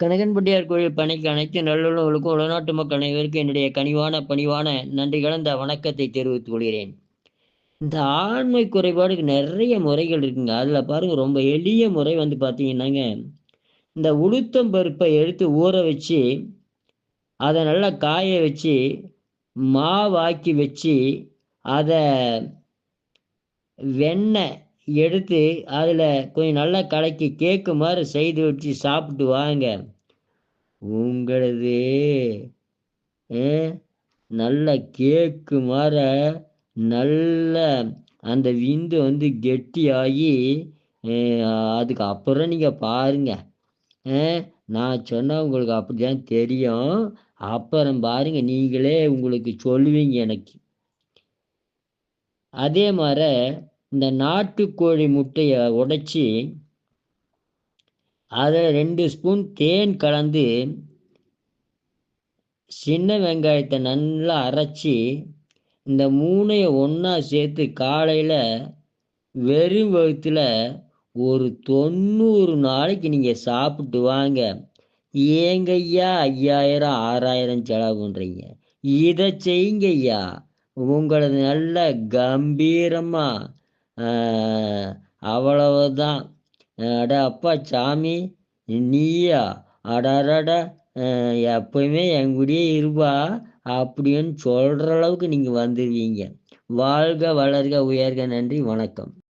கனகன்பட்டியார் கோயில் பணிக்கு அனைத்து நல்லுள்ளவர்களுக்கும் உலநாட்டு மக்கள் அனைவருக்கும் என்னுடைய கனிவான பணிவான நன்றி கலந்த வணக்கத்தை தெரிவித்துக் கொள்கிறேன். இந்த ஆண்மை குறைபாடுக்கு நிறைய முறைகள் இருக்குங்க. அதில் பாருங்க ரொம்ப எளிய முறை வந்து பார்த்தீங்கன்னாங்க இந்த உளுத்தம் பருப்பை எடுத்து ஊற வச்சு அதை நல்லா காய வச்சு மாவாக்கி வச்சு அதை வெண்ணெய் எடுத்து அதில் கொஞ்சம் நல்லா கலக்கி கேக்கு மாதிரி செய்து வச்சு சாப்பிட்டு வாங்க. உங்களது நல்ல கேக்கு மாதிரி நல்ல அந்த விந்து வந்து கெட்டியாகி அதுக்கு அப்புறம் நீங்கள் பாருங்க. நான் சொன்னால் உங்களுக்கு அப்படிதான் தெரியும். அப்புறம் பாருங்கள் நீங்களே உங்களுக்கு சொல்லுவீங்க எனக்கு. அதே மாதிரி இந்த நாட்டுக்கோழி முட்டையை உடைச்சி அதில் ரெண்டு ஸ்பூன் தேன் கலந்து சின்ன வெங்காயத்தை நல்லா அரைச்சி இந்த மூணையை ஒன்றா சேர்த்து காலையில் வெறும் வகுத்தில் ஒரு தொண்ணூறு நாளைக்கு நீங்கள் சாப்பிட்டு வாங்க. ஏங்க ஐயா ஐயாயிரம் ஆறாயிரம் செலவு பண்ணுறீங்க இதை செய்யுங்க ஐயா உங்களது நல்ல கம்பீரமாக அவ்வளவுதான். அட அப்பா சாமி நீயா? அடடட எப்பயுமே என் கூடயே இருப்பா. அப்படின்னு சொல்கிற அளவுக்கு நீங்கள் வந்துடுவீங்க வாழ்க வளர்க உயர்க நன்றி வணக்கம்.